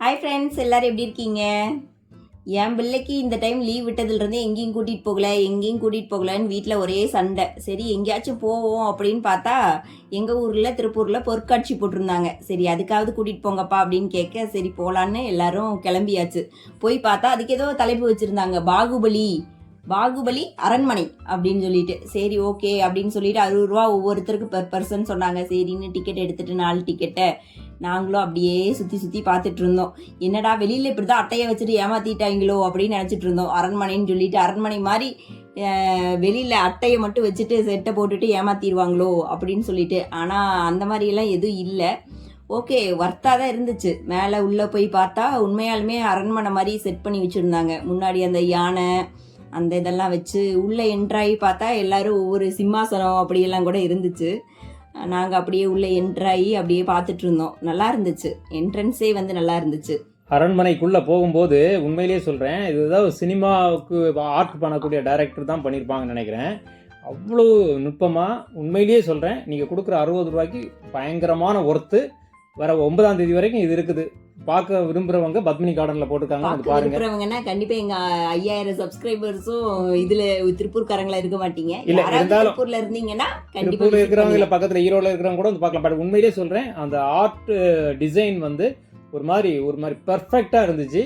Hi friends எல்லோரும் எப்படி இருக்கீங்க? என் பிள்ளைக்கு இந்த டைம் லீவ் விட்டதுலேருந்து எங்கேயும் கூட்டிகிட்டு போகல எங்கேயும் கூட்டிகிட்டு போகலன்னு வீட்டில் ஒரே சண்டை. சரி எங்கேயாச்சும் போவோம் அப்படின்னு பார்த்தா எங்கள் ஊரில் திருப்பூரில் பொற்காட்சி போட்டிருந்தாங்க. சரி அதுக்காவது கூட்டிகிட்டு போங்கப்பா அப்படின்னு கேட்க சரி போகலான்னு எல்லாரும் கிளம்பியாச்சு. போய் பார்த்தா அதுக்கு ஏதோ தலைப்பு வச்சுருந்தாங்க பாகுபலி பாகுபலி அரண்மனை அப்படின்னு சொல்லிட்டு. சரி ஓகே அப்படின்னு சொல்லிட்டு அறுபது ரூபா ஒவ்வொருத்தருக்கு பெர் பர்சன் சொன்னாங்க. சரின்னு டிக்கெட் எடுத்துட்டு நாலு டிக்கெட்டை நாங்களும் அப்படியே சுற்றி சுற்றி பார்த்துட்டு இருந்தோம். என்னடா வெளியில் இப்படி தான் அட்டையை வச்சுட்டு ஏமாத்திட்டாங்களோ அப்படின்னு நினச்சிட்டு இருந்தோம். அரண்மனைன்னு சொல்லிட்டு அரண்மனை மாதிரி வெளியில் அட்டையை மட்டும் வச்சுட்டு செட்டை போட்டுட்டு ஏமாத்திடுவாங்களோ அப்படின்னு சொல்லிட்டு. ஆனால் அந்த மாதிரியெல்லாம் எதுவும் இல்லை. ஓகே ஒர்த்தாக தான் இருந்துச்சு. மேலே உள்ளே போய் பார்த்தா உண்மையாலுமே அரண்மனை மாதிரி செட் பண்ணி வச்சுருந்தாங்க. முன்னாடி அந்த யானை அந்த இதெல்லாம் வச்சு உள்ளே என்ட்ராகி பார்த்தா எல்லாரும் ஒவ்வொரு சிம்மாசனம் அப்படியெல்லாம் கூட இருந்துச்சு. நாங்கள் அப்படியே உள்ளே என்ட்ராகி அப்படியே பார்த்துட்டு இருந்தோம் நல்லா இருந்துச்சு. என்ட்ரன்ஸே வந்து நல்லா இருந்துச்சு. அரண்மனைக்குள்ளே போகும்போது உண்மையிலேயே சொல்கிறேன் இதுதான் சினிமாவுக்கு ஆர்ட் பண்ணக்கூடிய டைரக்டர் தான் பண்ணியிருப்பாங்கன்னு நினைக்கிறேன். அவ்வளோ நுட்பமாக உண்மையிலேயே சொல்கிறேன் நீங்கள் கொடுக்குற அறுபது ரூபாய்க்கு பயங்கரமான ஒர்த்து வர ஒன்பதாம் தேதி வரைக்கும் இது இருக்குது. பார்க்க விரும்புகிறவங்க பத்மினி கார்டனில் போட்டிருக்காங்க அது பாருங்க. இருக்கிறவங்கன்னா கண்டிப்பா எங்க ஐயாயிரம் சப்ஸ்கிரைபர்ஸும் இதுல திருப்பூர்காரங்களா இருக்க மாட்டீங்க. இல்ல, இருந்தாலும் திருப்பூர்ல இருந்தீங்கன்னா கண்டிப்பா இருக்கிறவங்க இல்லை. பக்கத்தில் ஈரோடில் இருக்கிறவங்க கூட வந்து பார்க்கலாம். பட் உண்மையிலேயே சொல்கிறேன் அந்த ஆர்ட் டிசைன் வந்து ஒரு மாதிரி ஒரு மாதிரி பெர்ஃபெக்டாக இருந்துச்சு.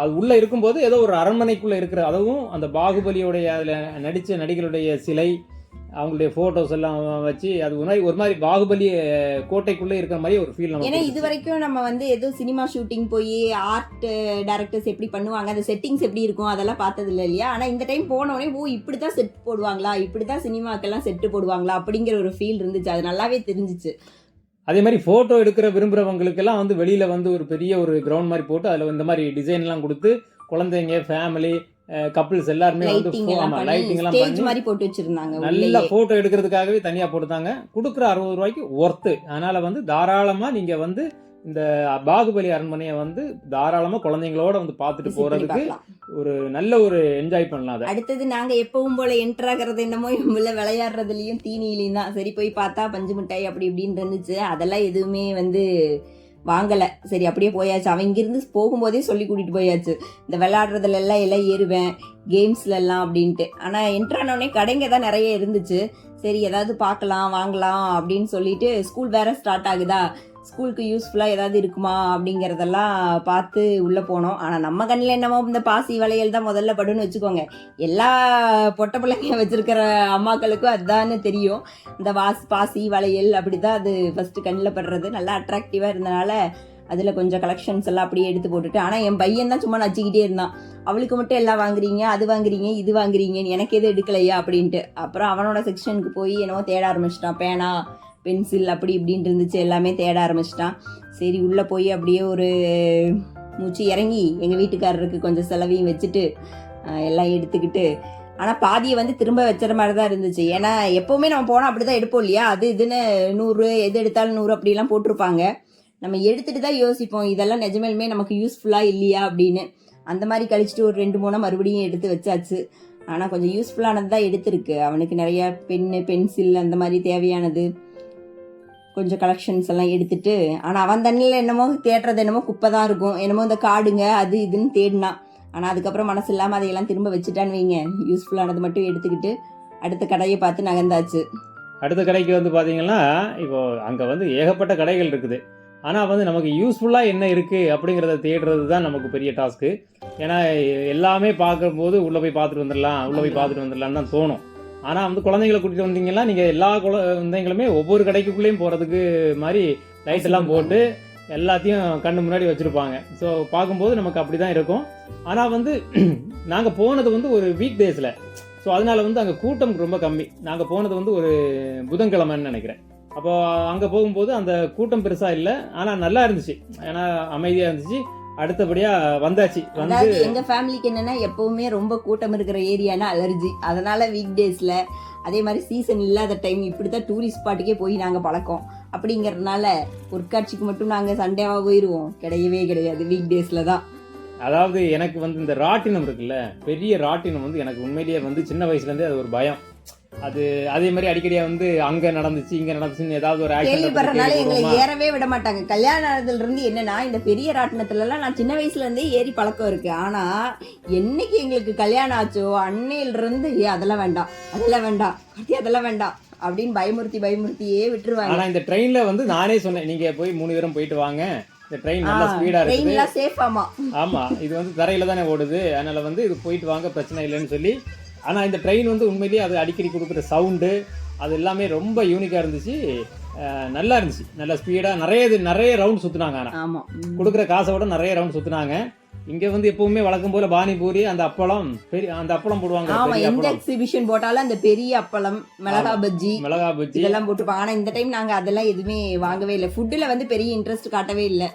அது உள்ளே இருக்கும்போது ஏதோ ஒரு அரண்மனைக்குள்ளே இருக்கிற அதுவும் அந்த பாகுபலியோடைய அதில் நடித்த நடிகருடைய சிலை அவங்களுடைய ஃபோட்டோஸ் எல்லாம் வச்சு அது ஒரு மாதிரி ஒரு மாதிரி பாகுபலி கோட்டைக்குள்ளே இருக்கிற மாதிரி ஒரு ஃபீல் ஏன்னா இது வரைக்கும் நம்ம வந்து ஏதோ சினிமா ஷூட்டிங் போய் ஆர்ட் டைரக்டர்ஸ் எப்படி பண்ணுவாங்க அந்த செட்டிங்ஸ் எப்படி இருக்கும் அதெல்லாம் பார்த்தது இல்லை இல்லையா? ஆனா இந்த டைம் போன உடனே ஓ இப்படி தான் செட் போடுவாங்களா? இப்படி தான் சினிமாக்கெல்லாம் செட்டு போடுவாங்களா? அப்படிங்கிற ஒரு ஃபீல் இருந்துச்சு. அது நல்லாவே தெரிஞ்சுச்சு. அதே மாதிரி ஃபோட்டோ எடுக்கிற விரும்புகிறவங்களுக்கெல்லாம் வந்து வெளியில் வந்து ஒரு பெரிய ஒரு கிரவுண்ட் மாதிரி போட்டு அதில் இந்த மாதிரி டிசைன்லாம் கொடுத்து குழந்தைங்க ஃபேமிலி கப்பிள்ஸ் எல்லாருமே வந்து லைட்டிங் ஆமா, lighting எல்லாம் பண்ணி மாதிரி போட்டு வச்சிருந்தாங்க நல்ல. போட்டோ எடுக்கிறதுக்காகவே தனியா போட்டுதாங்க. கொடுக்குற அறுபது ரூபாய்க்கு ஒர்த்து அதனால வந்து தாராளமா நீங்க வந்து இந்த பாகுபலி அரண்மனையை வந்து தாராளமா குழந்தைங்களோட வந்து பார்த்துட்டு போறதுக்கு. ஒரு நல்ல ஒரு என்ஜாய் பண்ணலாம் அடுத்தது நாங்க எப்பவும் போல என்டர் ஆகிறது என்னமோ இவங்கள விளையாடுறதுலயும் தீனியிலையும் தான். சரி போய் பார்த்தா பஞ்சு மிட்டாய் அப்படி இப்படின்னு இருந்துச்சு. அதெல்லாம் எதுவுமே வந்து வாங்கலை. சரி அப்படியே போயாச்சு. அவன் இங்கிருந்து போகும்போதே சொல்லி கூட்டிட்டு போயாச்சு. இந்த விளையாடுறதுல எல்லாம் எல்லாம் ஏறுவேன் கேம்ஸ்ல எல்லாம் அப்படின்ட்டு. ஆனா என்ட்ரானோடனே கடைங்க தான் நிறைய இருந்துச்சு. சரி ஏதாவது பார்க்கலாம் வாங்கலாம் அப்படின்னு சொல்லிட்டு ஸ்கூல் வேற ஸ்டார்ட் ஆகுதா? ஸ்கூலுக்கு யூஸ்ஃபுல்லாக ஏதாவது இருக்குமா அப்படிங்கிறதெல்லாம் பார்த்து உள்ளே போனோம். ஆனால் நம்ம கண்ணில் என்னமோ இந்த பாசி வளையல் தான் முதல்ல படுன்னு வச்சுக்கோங்க. எல்லா பொட்ட பிள்ளைங்க வச்சுருக்கிற அம்மாக்களுக்கும் அதுதான்னு தெரியும். இந்த வாஸ் பாசி வளையல் அப்படி தான் அது ஃபஸ்ட்டு கண்ணில் படுறது. நல்லா அட்ராக்டிவாக இருந்தனால அதில் கொஞ்சம் கலெக்ஷன்ஸ் எல்லாம் அப்படியே எடுத்து போட்டுட்டு ஆனால் என் பையன் தான் சும்மா நச்சிக்கிட்டே இருந்தான். அவளுக்கு மட்டும் எல்லாம் வாங்குறீங்க அது வாங்குறீங்க இது வாங்குறீங்கன்னு எனக்கு எதுவும் எடுக்கலையா? அப்படின்ட்டு. அப்புறம் அவனோட செக்ஷனுக்கு போய் என்னவோ தேட ஆரம்பிச்சிட்டான். பேனா பென்சில் அப்படி இப்படின்ட்டு இருந்துச்சு எல்லாமே தேட ஆரம்பிச்சிட்டான். சரி உள்ளே போய் அப்படியே ஒரு மூச்சு இறங்கி எங்கள் வீட்டுக்காரருக்கு கொஞ்சம் செலவையும் வச்சுட்டு எல்லாம் எடுத்துக்கிட்டு ஆனால் பாதியை வந்து திரும்ப வச்சுற மாதிரி தான் இருந்துச்சு. ஏன்னா எப்போவுமே நம்ம போனால் அப்படி தான் எடுப்போம் இல்லையா? அது இதுன்னு நூறு எது எடுத்தாலும் நூறு அப்படிலாம் போட்டிருப்பாங்க. நம்ம எடுத்துகிட்டு தான் யோசிப்போம் இதெல்லாம் நிஜமேலுமே நமக்கு யூஸ்ஃபுல்லாக இல்லையா அப்படின்னு. அந்த மாதிரி கழிச்சிட்டு ஒரு ரெண்டு மூணு மறுபடியும் எடுத்து வச்சாச்சு. ஆனால் கொஞ்சம் யூஸ்ஃபுல்லானது தான் எடுத்திருக்கு. அவனுக்கு நிறைய பென்னு பென்சில் அந்த மாதிரி தேவையானது. கொஞ்சம் கலெக்ஷன்ஸ் எல்லாம் எடுத்துட்டு ஆனால் அவன் தண்ணியில் என்னமோ தேடுறது என்னமோ குப்பை தான் இருக்கும். என்னமோ இந்த காடுங்க அது இதுன்னு தேடினான். ஆனால் அதுக்கப்புறம் மனசு இல்லாமல் அதையெல்லாம் திரும்ப வச்சுட்டான்னு வைங்க. யூஸ்ஃபுல்லானது மட்டும் எடுத்துக்கிட்டு அடுத்த கடையை பார்த்து நகர்ந்தாச்சு. அடுத்த கடைக்கு வந்து பாத்தீங்கன்னா இப்போ அங்க வந்து ஏகப்பட்ட கடைகள் இருக்குது. ஆனா வந்து நமக்கு யூஸ்ஃபுல்லா என்ன இருக்கு அப்படிங்கறத தேடுறது தான் நமக்கு பெரிய டாஸ்க்கு ஏன்னா எல்லாமே பார்க்கும்போது உள்ள போய் பார்த்துட்டு வந்துடலாம் உள்ள போய் பார்த்துட்டு வந்துடலாம்னு தான் தோணும். ஆனா வந்து குழந்தைங்களை கூட்டிட்டு வந்தீங்கன்னா நீங்க எல்லா குழந்தைங்களுமே ஒவ்வொரு கடைக்குள்ளேயும் போறதுக்கு மாதிரி லைட் எல்லாம் போட்டு எல்லாத்தையும் கண்ணு முன்னாடி வச்சிருப்பாங்க. ஸோ பார்க்கும்போது நமக்கு அப்படி தான் இருக்கும். ஆனால் வந்து நாங்கள் போனது வந்து ஒரு வீக் டேஸில் ஸோ அதனால வந்து அங்கே கூட்டம் ரொம்ப கம்மி. நாங்கள் போனது வந்து ஒரு புதன்கிழமைன்னு நினைக்கிறேன். அப்போ அங்கே போகும்போது அந்த கூட்டம் பெருசாக இல்லை. ஆனால் நல்லா இருந்துச்சு. ஏன்னா அமைதியாக இருந்துச்சு. அடுத்தபடியாக வந்தாச்சு. வந்து அதாவது எங்க ஃபேமிலிக்கு என்னன்னா எப்பவுமே ரொம்ப கூட்டம் இருக்கிற ஏரியானா அலர்ஜி அதனால வீக் டேஸ்ல அதே மாதிரி சீசன் இல்லாத டைம் இப்படி தான் டூரிஸ்ட் ஸ்பாட்டுக்கே போய் நாங்கள் பழக்கம். அப்படிங்கறதுனால பொற்காட்சிக்கு மட்டும் நாங்கள் சண்டேவாக போயிடுவோம் கிடையவே கிடையாது வீக் டேஸில் தான். அதாவது எனக்கு வந்து இந்த ராட்டினம் இருக்குல்ல பெரிய ராட்டினம் வந்து எனக்கு உண்மையிலேயே வந்து சின்ன வயசுலேருந்தே அது ஒரு பயம். அது அதே மாதிரி அடிக்கடியா வந்து அங்க நடந்துச்சு இங்க நடந்துச்சுன்னு ஏதாவது ஒரு கேள்விப்படுறதுனால எங்களை ஏறவே விட மாட்டாங்க. கல்யாணம் ஆனதுல இருந்து என்னன்னா இந்த பெரிய ராட்டினத்துல எல்லாம் நான் சின்ன வயசுல இருந்தே ஏறி பழக்கம் இருக்கு. ஆனா என்னைக்கு எங்களுக்கு கல்யாணம் ஆச்சோ அன்னையில இருந்து ஏ அதெல்லாம் வேண்டாம் அதெல்லாம் வேண்டாம் கார்த்தி அதெல்லாம் வேண்டாம் அப்படின்னு பயமுறுத்தி பயமுறுத்தியே விட்டுருவாங்க. ஆனா இந்த ட்ரெயின்ல வந்து நானே சொன்னேன் நீங்க போய் மூணு பேரும் போயிட்டு வாங்க. இந்த ட்ரெயின் நல்லா ஸ்பீடா ஆமா. ஆமா இது வந்து தரையில தானே ஓடுது. அதனால வந்து இது போயிட்டு வாங்க பிரச்சனை இல்லைன்னு சொல்லி ஆனா இந்த ட்ரெயின் வந்து உண்மையிலேயே அது அடிக்கடி கொடுக்குற சவுண்டு அது எல்லாமே ரொம்ப யூனிக்கா இருந்துச்சு. நல்லா இருந்துச்சு. நல்ல ஸ்பீடா நிறைய இது நிறைய ரவுண்ட் சுத்துனாங்க ஆனா. ஆமா. ம். கொடுக்குற காசை விட நிறைய ரவுண்ட் சுத்துனாங்க. இங்க வந்து எப்பவுமே வழக்கம் போல பானிபூரி அந்த அப்பளம் பெரிய அந்த அப்பளம் போடுவாங்க. ஆமா எந்த எக்ஸிபிஷன் போட்டாலும் அந்த பெரிய அப்பளம் மிளகா பஜ்ஜி மிளகா பஜ்ஜி. இதெல்லாம் போட்டுப்பாங்க ஆனா இந்த டைம் நாங்க அதெல்லாம் எதுவுமே வாங்கவே இல்லை. ஃபுட்டுல வந்து பெரிய இன்ட்ரெஸ்ட் காட்டவே இல்லை.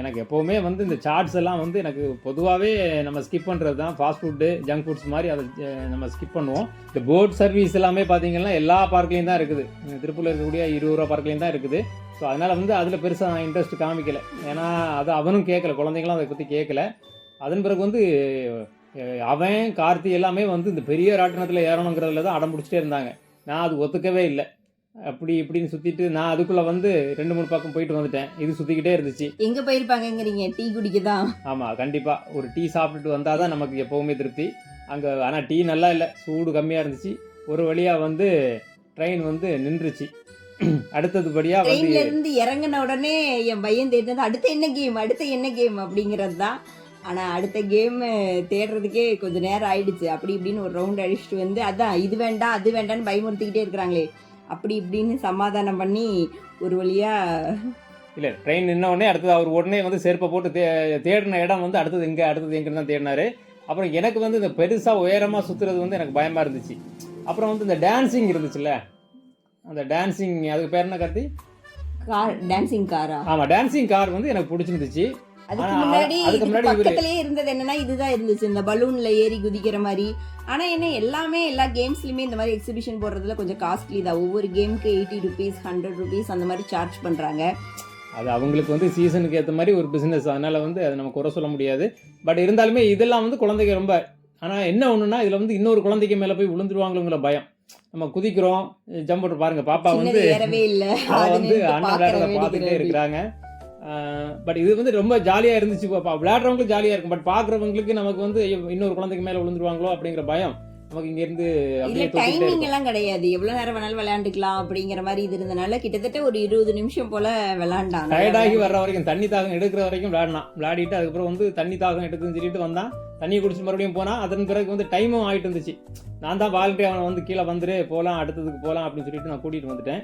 எனக்கு எப்போவுமே வந்து இந்த சார்ட்ஸ் எல்லாம் வந்து எனக்கு பொதுவாகவே நம்ம ஸ்கிப் பண்ணுறது தான். ஃபாஸ்ட் ஃபுட்டு ஜங்க் ஃபுட்ஸ் மாதிரி அதை நம்ம ஸ்கிப் பண்ணுவோம். இந்த போட் சர்வீஸ் எல்லாமே பார்த்தீங்கன்னா எல்லா பார்க்லேயும் தான் இருக்குது. திருப்பூர்ல இருக்கக்கூடிய இருபது ரூபா பார்க்லேயும் தான் இருக்குது. ஸோ அதனால் வந்து அதில் பெருசாக நான் இன்ட்ரெஸ்ட் காமிக்கல. ஏன்னா அது அவனும் கேட்கல குழந்தைங்களும் அதை பற்றி கேட்கல அதன் பிறகு வந்து அவன் கார்த்தி எல்லாமே வந்து இந்த பெரிய ராட்டினத்தில் ஏறணுங்கிறதுல தான் அடம் பிடிச்சிட்டே இருந்தாங்க. நான் அது ஒத்துக்கவே இல்லை. அப்படி இப்படின்னு சுற்றிட்டு நான் அதுக்குள்ளே வந்து ரெண்டு மூணு பக்கம் போயிட்டு வந்துட்டேன். இது சுற்றிக்கிட்டே இருந்துச்சு. எங்க போயிருப்பாங்கங்கிறீங்க டீ குடிக்க தான் ஆமாம் கண்டிப்பாக ஒரு டீ சாப்பிட்டுட்டு வந்தால் தான் நமக்கு எப்போவுமே திருப்தி. அங்கே ஆனால் டீ நல்லா இல்லை. சூடு கம்மியாக இருந்துச்சு. ஒரு வழியாக வந்து ட்ரெயின் வந்து நின்றுச்சு. அடுத்ததுபடியாக ட்ரெயின்ல இருந்து இறங்கின உடனே என் பையன் தேடினது அடுத்து என்ன கேம் அடுத்து என்ன கேம் அப்படிங்கிறது தான் ஆனா அடுத்த கேம் தேடுறதுக்கே கொஞ்சம் நேரம் ஆயிடுச்சு. அப்படி இப்படின்னு ஒரு ரவுண்ட் அடிச்சுட்டு வந்து அதான் இது வேண்டாம் அது வேண்டாம்னு பயமுறுத்திக்கிட்டே இருக்கிறாங்களே. அப்படி இப்படின்னு சமாதானம் பண்ணி ஒரு வழியா இல்லை ட்ரெயின் நின்ன உடனே அடுத்தது அவர் உடனே வந்து செருப்பை போட்டு தே தேடின இடம் வந்து அடுத்தது எங்கே அடுத்தது எங்கன்னு தான் தேடினாரு. அப்புறம் எனக்கு வந்து இந்த பெருசாக உயரமாக சுற்றுறது வந்து எனக்கு பயமாக இருந்துச்சு. அப்புறம் வந்து இந்த டான்சிங் இருந்துச்சுல்ல அந்த டான்சிங் அதுக்கு பேர் என்ன கார்த்தி? கார் டான்சிங் காரா ஆமாம் டான்சிங் கார் வந்து எனக்கு பிடிச்சிருந்துச்சு. அதுக்கு முன்னாடி பக்கத்திலேயே இருந்தது என்னன்னா இதுதான் இருந்துச்சு. இந்த பலூன்ல ஏறி குதிக்கிற மாதிரி. ஆனா என்ன எல்லாமே எல்லா கேம்ஸ்லயுமே இந்த மாதிரி எக்ஸிபிஷன் போடுறதுல கொஞ்சம் காஸ்ட்லி தான். ஒவ்வொரு கேமுக்கு எயிட்டி ருபீஸ் ஹண்ட்ரட் ருபீஸ் அந்த மாதிரி சார்ஜ் பண்றாங்க. அது அவங்களுக்கு வந்து சீசனுக்கு ஏற்ற மாதிரி ஒரு பிஸ்னஸ் அதனால் வந்து அதை நம்ம குறை சொல்ல முடியாது. பட் இருந்தாலுமே இதெல்லாம் வந்து குழந்தைங்க ரொம்ப ஆனால் என்ன ஒன்றுனா இதில் வந்து இன்னொரு குழந்தைக்கு மேலே போய் விழுந்துருவாங்களுங்கிற பயம். நம்ம குதிக்கிறோம். ஜம்ப் போட்டு பாருங்க. பாப்பா வந்து வந்து பார்க்கிற விளையாடுறத பார்த்துட்டே இருக்கிறாங்க. பட் இது வந்து ரொம்ப ஜாலியாக இருந்துச்சு பாப்பா. விளையாடுறவங்களுக்கு ஜாலியாக இருக்கும். பட் பார்க்குறவங்களுக்கு நமக்கு வந்து இன்னொரு குழந்தைக்கு மேலே விழுந்துருவாங்களோ அப்படிங்கிற பயம் நமக்கு அப்படியே தொத்திக்கிட்டே டைமிங் எல்லாம் கிடையாது. எவ்வளவு நேரம் வேணாலும் விளையாண்டுக்கலாம் அப்படிங்கிற மாதிரி இது இருந்தனால கிட்டத்தட்ட ஒரு இருபது நிமிஷம் போல விளையாண்டான் டயர்டாகி வர்ற வரைக்கும் தண்ணி தாகம் எடுக்கிற வரைக்கும் விளையாடினான் விளையாடிட்டு அதுக்கப்புறம் வந்து தண்ணி தாகம் எடுக்குதுன்னு சொல்லிட்டு வந்தான். தண்ணி குடிச்சு மறுபடியும் போனால் அதன் பிறகு வந்து டைமும் ஆகிட்டு இருந்துச்சு. நான் தான் வாலண்டியர் அவனை வந்து கீழே வந்துரு போகலாம் அடுத்ததுக்கு போகலாம் அப்படின்னு சொல்லிட்டு நான் கூட்டிகிட்டு வந்துட்டேன்.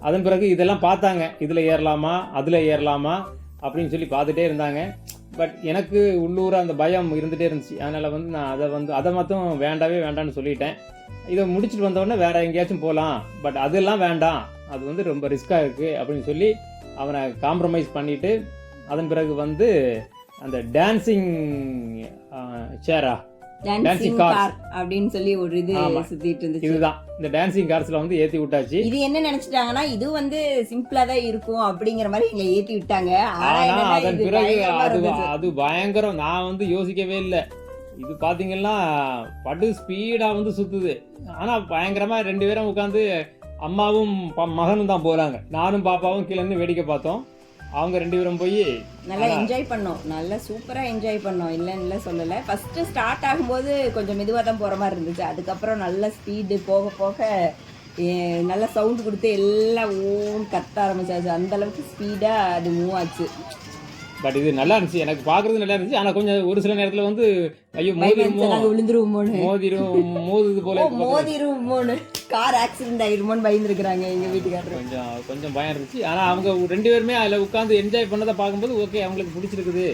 அதன் பிறகு இதெல்லாம் பார்த்தாங்க. இதில் ஏறலாமா? அதில் ஏறலாமா? அப்படின்னு சொல்லி பார்த்துட்டே இருந்தாங்க. பட் எனக்கு உள்ளூராக அந்த பயம் இருந்துகிட்டே இருந்துச்சு. அதனால் வந்து நான் அதை வந்து அதை மட்டும் வேண்டாவே வேண்டான்னு சொல்லிட்டேன். இதை முடிச்சுட்டு வந்தவொடனே வேறு எங்கேயாச்சும் போகலாம் பட் அதெல்லாம் வேண்டாம். அது வந்து ரொம்ப ரிஸ்க்காக இருக்குது அப்படின்னு சொல்லி அவனை காம்ப்ரமைஸ் பண்ணிவிட்டு அதன் பிறகு வந்து அந்த டான்சிங் சேரா டான்சிங். கார் அப்படின்னு சொல்லி ஒரு இது. சுத்திட்டு இருந்துச்சு. இதுதான். இந்த டான்சிங் கார்ஸ்ல வந்து ஏத்தி விட்டாச்சு. இது என்ன நினைச்சிட்டாங்கன்னா இது வந்து சிம்பிளா தான் இருக்கும் அப்படிங்கிற மாதிரி எங்களை ஏத்தி விட்டாங்க. ஆனா அதன் பிறகு அது. அது பயங்கரம். நான் வந்து யோசிக்கவே இல்லை. இது பாத்தீங்கன்னா படு ஸ்பீடா வந்து சுத்துது. ஆனா பயங்கரமா ரெண்டு பேரும் உட்காந்து அம்மாவும் மகனும் தான் போறாங்க. நானும் பாப்பாவும் கீழே இருந்து வேடிக்கை பார்த்தோம். அவங்க ரெண்டு பேரும் போய் நல்லா என்ஜாய் பண்ணோம். நல்லா சூப்பரா என்ஜாய் பண்ணோம். இல்லைன்னு சொல்லல. ஃபர்ஸ்ட் ஸ்டார்ட் ஆகும்போது கொஞ்சம் மெதுவா தான் போற மாதிரி இருந்துச்சு. அதுக்கப்புறம் நல்ல ஸ்பீடு போக போக நல்ல சவுண்ட் கொடுத்து எல்லாம் ஓன் கத்த ஆரம்பிச்சாச்சு. அந்த அளவுக்கு ஸ்பீடா அது மூவ் ஆச்சு. பட் இது நல்லா இருந்துச்சு எனக்கு பாக்குறது நல்லா இருந்துச்சு ஆனா கொஞ்சம் ஒரு சில நேரத்துல வந்து ஐயோ மோதிருமோ நாங்க விழுந்துருவோமோன்னு. மோதிரும் மோதுது போல. மோதிருவோமோன்னு. கார் ஆக்சிடென்ட் ஆயிருமோன்னு பயந்துருக்குறாங்க எங்க வீட்டுக்காரர். கொஞ்சம் கொஞ்சம் பயம் இருந்துச்சு. ஆனா அவங்க ரெண்டு பேருமே அதுல உட்காந்து என்ஜாய் பண்ணதை பார்க்கும்போது ஓகே அவங்களுக்கு பிடிச்சிருக்குது.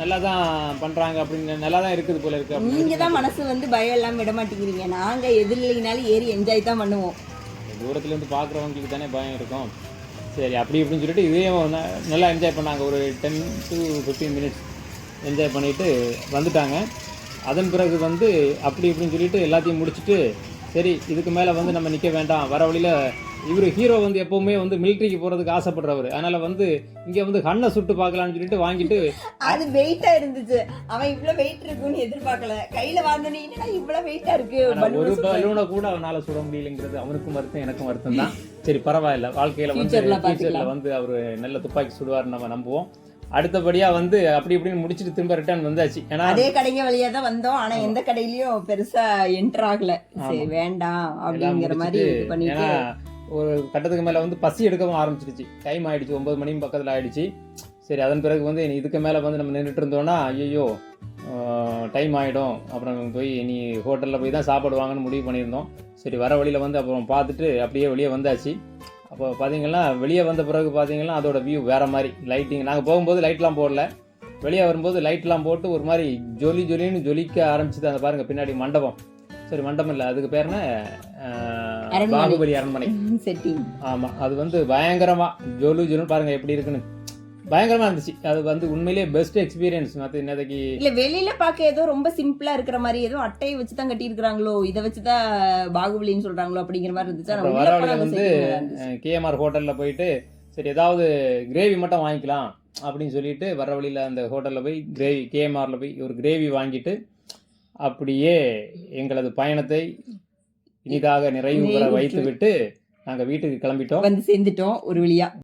நல்லா தான் பண்றாங்க அப்படின்னு நல்லா தான் இருக்குது போல இருக்கு நீங்க தான் மனசு வந்து பயம் எல்லாம் விட மாட்டேங்கிறீங்க. நாங்க எது இல்லைனாலும் ஏறி என்ஜாய் தான் பண்ணுவோம். தூரத்துல இருந்து பார்க்குறவங்களுக்கு தானே பயம் இருக்கும். சரி அப்படி இப்படின்னு சொல்லிட்டு இதையும் ந- நல்லா என்ஜாய் பண்ணாங்க. ஒரு ten to fifteen minutes enjoy பண்ணிட்டு வந்துட்டாங்க. அதன் பிறகு வந்து அப்படி இப்படின்னு சொல்லிட்டு எல்லாத்தையும் முடிச்சுட்டு சரி இதுக்கு மேலே வந்து நம்ம நிற்க வேண்டாம். வர வழியில் இவர் ஹீரோ வந்து எப்பவுமே வந்து மிலிட்ரிக்கு போறதுக்கு ஆசைப்படுறவர். அதனால வந்து இங்க வந்து கண்ணை சுட்டு பார்க்கலாம்னு சொல்லிட்டு வாங்கிட்டு அது வெயிட்டா இருந்துச்சு. அவன் இவ்வளவு வெயிட் இருக்குன்னு எதிர்பார்க்கல. கையில வாங்கினே என்னடா இவ்வளவு வெயிட்டா இருக்கு? ஆனா பலூனை ஒரு பலூனை கூட அவனால சுட முடியலைங்கிறது அவனுக்கும் வருத்தம் எனக்கும் வருத்தம் தான் சரி பரவாயில்ல. வாழ்க்கையில வந்து ஃபியூச்சர்ல. வந்து அவர் நல்ல துப்பாக்கி சுடுவார் நம்ம நம்புவோம். அடுத்தபடியா வந்து அப்படி இப்படின்னு முடிச்சிட்டு திரும்ப ரிட்டர்ன் வந்தாச்சு. ஏன்னா அதே கடைங்க வழியா தான் வந்தோம். ஆனா எந்த கடையிலயும் பெருசா என்டர் ஆகல. சரி வேண்டாம் அப்படிங்கிற மாதிரி ஏன்னா ஒரு கட்டத்துக்கு மேல வந்து பசி எடுக்கவும் ஆரம்பிச்சிருச்சு. டைம் ஆயிடுச்சு. ஒன்பது மணி பக்கத்துல ஆயிடுச்சு. சரி அதன் பிறகு வந்து இதுக்கு மேல வந்து நம்ம நின்றுட்டு இருந்தோம்னா ஐயோ டைம் ஆயிடும். அப்புறம் போய் நீ ஹோட்டல்ல போய் தான் சாப்பிடுவாங்கன்னு முடிவு பண்ணியிருந்தோம். சரி வர வழியில வந்து அப்புறம் பார்த்துட்டு அப்படியே வெளியே வந்தாச்சு. அப்போ பார்த்தீங்கன்னா வெளியே வந்த பிறகு பார்த்தீங்கன்னா அதோட வியூ வேற மாதிரி. லைட்டிங் நாங்கள் போகும்போது லைட்லாம் போடல. வெளியே வரும்போது லைட்லாம் போட்டு ஒரு மாதிரி ஜொலி ஜொலின்னு ஜொலிக்க ஆரம்பிச்சுது அந்த பாருங்க பின்னாடி மண்டபம். சரி மண்டபம் இல்லை அதுக்கு பேர் என்ன. பாகுபலி அரண்மனை. ஆமாம் அது வந்து பயங்கரமா ஜொலு ஜொலுன்னு பாருங்க எப்படி இருக்குன்னு. பயங்கரமா இருந்துச்சு அது வந்து உண்மையிலேயே பெஸ்ட் எக்ஸ்பீரியன்ஸ் மற்ற இன்னதைக்கு இல்ல வெளியில பார்க்க ஏதோ ரொம்ப சிம்பிளா இருக்கிற மாதிரி ஏதோ அட்டையை வச்சு தான் கட்டி இருக்காங்களோ இதை வச்சுதான் பாகுபலின்னு சொல்றாங்களோ அப்படிங்கிற மாதிரி இருந்துச்சு வர வந்து. கேஎம்ஆர் ஹோட்டலில் போயிட்டு சரி ஏதாவது கிரேவி மட்டும் வாங்கிக்கலாம் அப்படின்னு சொல்லிட்டு வர வழியில் அந்த ஹோட்டலில் போய் கிரேவி கேஎம்ஆரில் போய் ஒரு கிரேவி வாங்கிட்டு அப்படியே எங்களது பயணத்தை இனிதாக நிறைவு பெற நிறைவுற்று. வைத்து விட்டு நாங்கள் வீட்டுக்கு கிளம்பிட்டோம் வந்து சேர்ந்துட்டோம் ஒரு வழியா